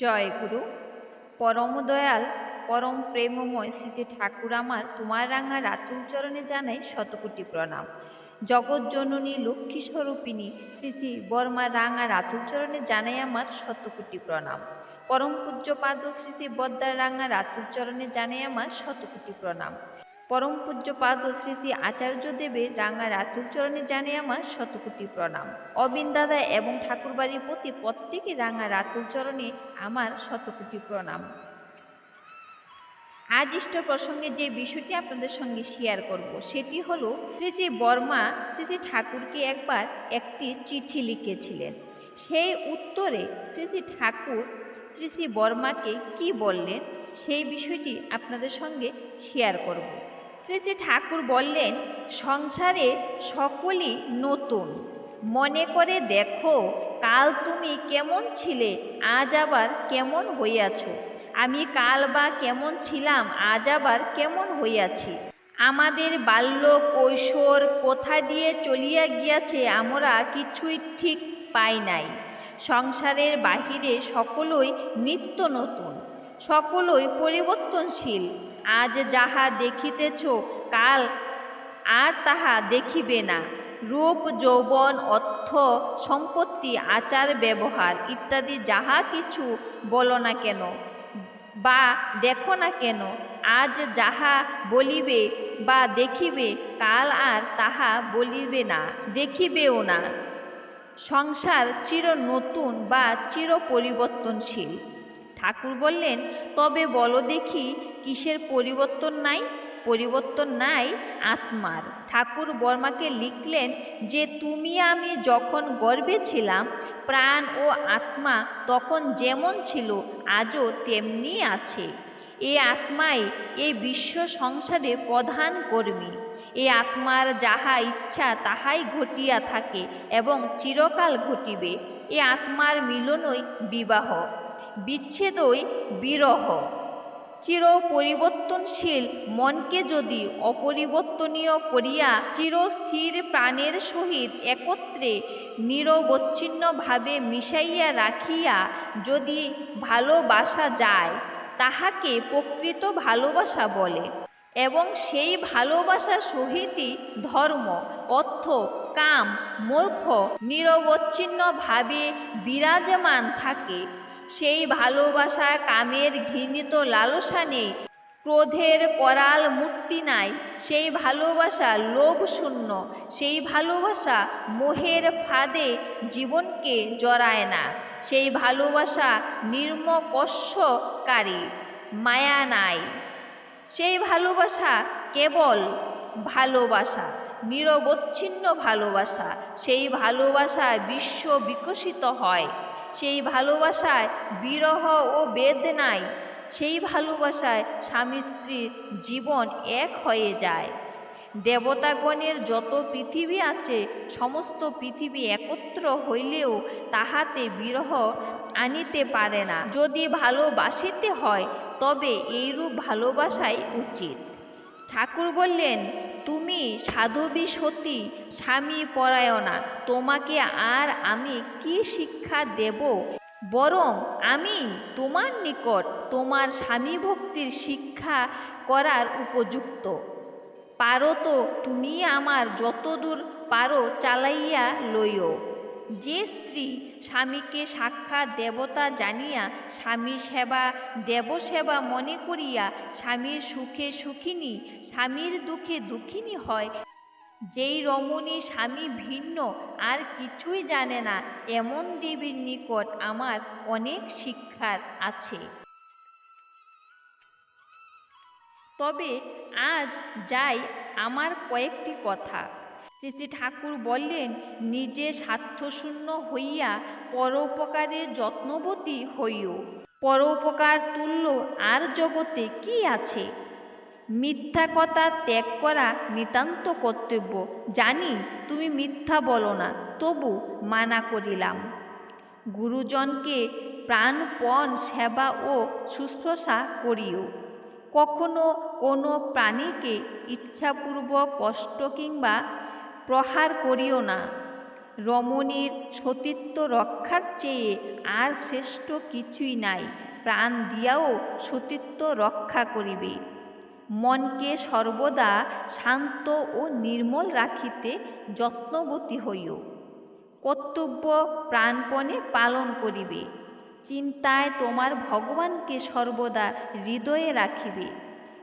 জয় গুরু পরম দয়াল পরম প্রেমময় শ্রী শ্রী ঠাকুর আমার তোমার রাঙা রাতুল চরণে জানাই শতকোটি প্রণাম। জগৎ জননী লক্ষ্মী স্বরূপিণী শ্রী শ্রী বর্মা রাঙা রাতুল চরণে জানাই আমার শতকোটি প্রণাম। পরম পূজ্য পাদ শ্রী শ্রী বদ্দার রাঙা রাতুল চরণে জানাই আমার শতকোটি প্রণাম। পরম পূজ্য পাদ শ্রী শ্রী আচার্য দেবের রাঙা রাতুল চরণে জানে আমার শতকোটি প্রণাম। অবিন দাদা এবং ঠাকুরবাড়ির প্রতি প্রত্যেকে রাঙা রাতুল চরণে আমার শতকোটি প্রণাম। আজ ইষ্ট প্রসঙ্গে যে বিষয়টি আপনাদের সঙ্গে শেয়ার করব, সেটি হলো শ্রী শ্রী বর্মা শ্রী শ্রী ঠাকুরকে একবার একটি চিঠি লিখেছিলেন। সেই উত্তরে শ্রী শ্রী ঠাকুর শ্রী শ্রী বর্মাকে কি বললেন, সেই বিষয়টি আপনাদের সঙ্গে শেয়ার করব। শ্রী শ্রী ঠাকুর বললেন, সংসারে সকলই নতুন। মনে করে দেখো, কাল তুমি কেমন ছিলে, আজ আবার কেমন হইয়াছ। আমি কাল বা কেমন ছিলাম, আজ আবার কেমন হইয়াছি। আমাদের বাল্য কৈশোর কোথা দিয়ে চলিয়া গিয়াছে, আমরা কিছুই ঠিক পাই নাই। সংসারের বাহিরে সকলই নিত্য নতুন, সকলই পরিবর্তনশীল। আজ যাহা দেখিতেছ কাল আর তাহা দেখিবে না। রূপ, যৌবন, অর্থ, সম্পত্তি, আচার, ব্যবহার ইত্যাদি যাহা কিছু বলো না কেন বা দেখো না কেন, আজ যাহা বলিবে বা দেখিবে কাল আর তাহা বলিবে না, দেখিবেও না। সংসার চির নতুন বা চির পরিবর্তনশীল। ঠাকুর বললেন, তবে বলো দেখি কিসের পরিবর্তন নাই? পরিবর্তন নাই আত্মার। ঠাকুর বর্মাকে লিখলেন যে, তুমি আমি যখন গর্বে ছিলাম, প্রাণ ও আত্মা তখন যেমন ছিল, আজও তেমনি আছে। এই আত্মাই এই বিশ্ব সংসারে প্রধান কর্মী। এই আত্মার যাহা ইচ্ছা তাহাই ঘটিয়া থাকে এবং চিরকাল ঘটিবে। এ আত্মার মিলনই বিবাহ। বিচ্ছেদই বিরহ। চির পরিবর্তনশীল মনকে যদি অপরিবর্তনীয় করিয়া চিরস্থির প্রাণের সহিত একত্রে নিরবচ্ছিন্নভাবে মিশাইয়া রাখিয়া যদি ভালোবাসা যায়, তাহাকে প্রকৃত ভালোবাসা বলে। এবং সেই ভালোবাসার সহিতই ধর্ম, অর্থ, কাম, মোর্খ নিরবচ্ছিন্নভাবে বিরাজমান থাকে। সেই ভালোবাসা কামের ঘৃণিত লালসা নেই, ক্রোধের করাল মূর্তি নাই। সেই ভালোবাসা লোভ শূন্য, সেই ভালোবাসা মোহের ফাঁদে জীবনকে জড়ায় না। সেই ভালোবাসা নির্মকর্ষকারী, মায়া নাই। সেই ভালোবাসা কেবল ভালোবাসা, নিরবচ্ছিন্ন ভালোবাসা। সেই ভালোবাসায় বিশ্ব বিকশিত হয়। সেই ভালোবাসায় বিরহ ও বেদনায় সেই ভালোবাসায় স্বামী স্ত্রীর জীবন এক হয়ে যায়। দেবতাগণের যত পৃথিবী আছে, সমস্ত পৃথিবী একত্র হইলেও তাহাতে বিরহ আনিতে পারে না। যদি ভালোবাসিতে হয়, তবে এইরূপ ভালোবাসাই উচিত। ঠাকুর বললেন, তুমি সাধবী সতী, স্বামী পরায়ণা, তোমাকে আর আমি কি শিক্ষা দেব? বরং আমি তোমার নিকট তোমার স্বামী ভক্তির শিক্ষা করার উপযুক্ত। পারো তো তুমি আমার যতদূর পারো চালাইয়া লইও। যে স্ত্রী স্বামীকে সাক্ষাৎ দেবতা জানিয়া স্বামী সেবা দেবসেবা মনে করিয়া স্বামীর সুখে সুখিনী, স্বামীর দুঃখে দুঃখিনী হয়, যেই রমণী স্বামী ভিন্ন আর কিছুই জানে না, এমন দেবীর নিকট আমার অনেক শিক্ষার আছে। তবে আজ যাই আমার কয়েকটি কথা। শ্রী শ্রী ঠাকুর বললেন, নিজে স্বার্থশূন্য হইয়া পরোপকারের যত্নবতী হইও। পরোপকার তুল্য আর জগতে কি আছে? মিথ্যা কথা ত্যাগ করা নিতান্ত কর্তব্য। জানি তুমি মিথ্যা বলো না, তবু মানা করিলাম। গুরুজনকে প্রাণপণ সেবা ও শুশ্রূষা করিও। কখনো কোনো প্রাণীকে ইচ্ছাপূর্বক কষ্ট কিংবা প্রহার করিও না। রমণীর সতীত্ব রক্ষার চেয়ে আর শ্রেষ্ঠ কিছুই নাই। প্রাণ দিয়াও সতীত্ব রক্ষা করিবে। মনকে সর্বদা শান্ত ও নির্মল রাখিতে যত্নবতী হইও। কর্তব্য প্রাণপণে পালন করিবে। চিন্তায় তোমার ভগবানকে সর্বদা হৃদয়ে রাখিবে।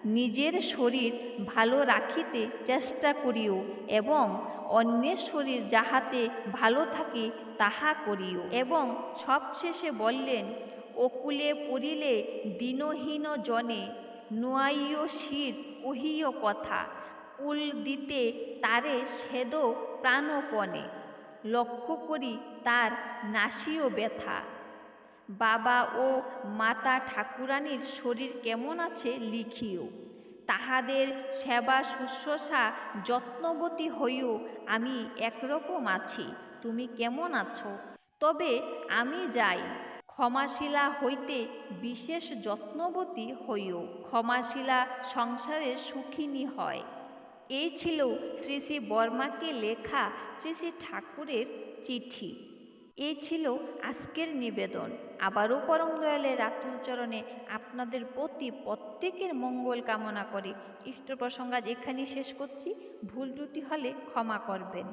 নিজের শরীর ভালো রাখিতে চেষ্টা করিও এবং অন্যের শরীর যাহাতে ভালো থাকে তাহা করিও। এবং সবশেষে বললেন, অকুলে পড়িলে দীনহীন জনে নুয়াইয় শির কহিও কথা, কুল দিতে তারে সেদ প্রাণপণে। লক্ষ্য করি তার নাসিও ব্যথা। বাবা ও মাতা ঠাকুরানীর শরীর কেমন আছে লিখিও। তাহাদের সেবা শুশ্রূষা যত্নবতী হইও, আমি একরকম আছি, তুমি কেমন আছো? তবে আমি যাই, ক্ষমাশীলা হইতে বিশেষ যত্নবতী হইও, ক্ষমাশীলা সংসারে সুখিনী হয়। এই ছিল শ্রী শ্রী বর্মাকে লেখা শ্রী শ্রী ঠাকুরের চিঠি। এই ছিল আজকের নিবেদন। আবারও পরম দয়ালের আতুল চরণে আপনাদের প্রতি প্রত্যেকের মঙ্গল কামনা করে। ইষ্ট প্রসঙ্গ আজ এখানেই শেষ করছি। ভুল ত্রুটি হলে ক্ষমা করবেন।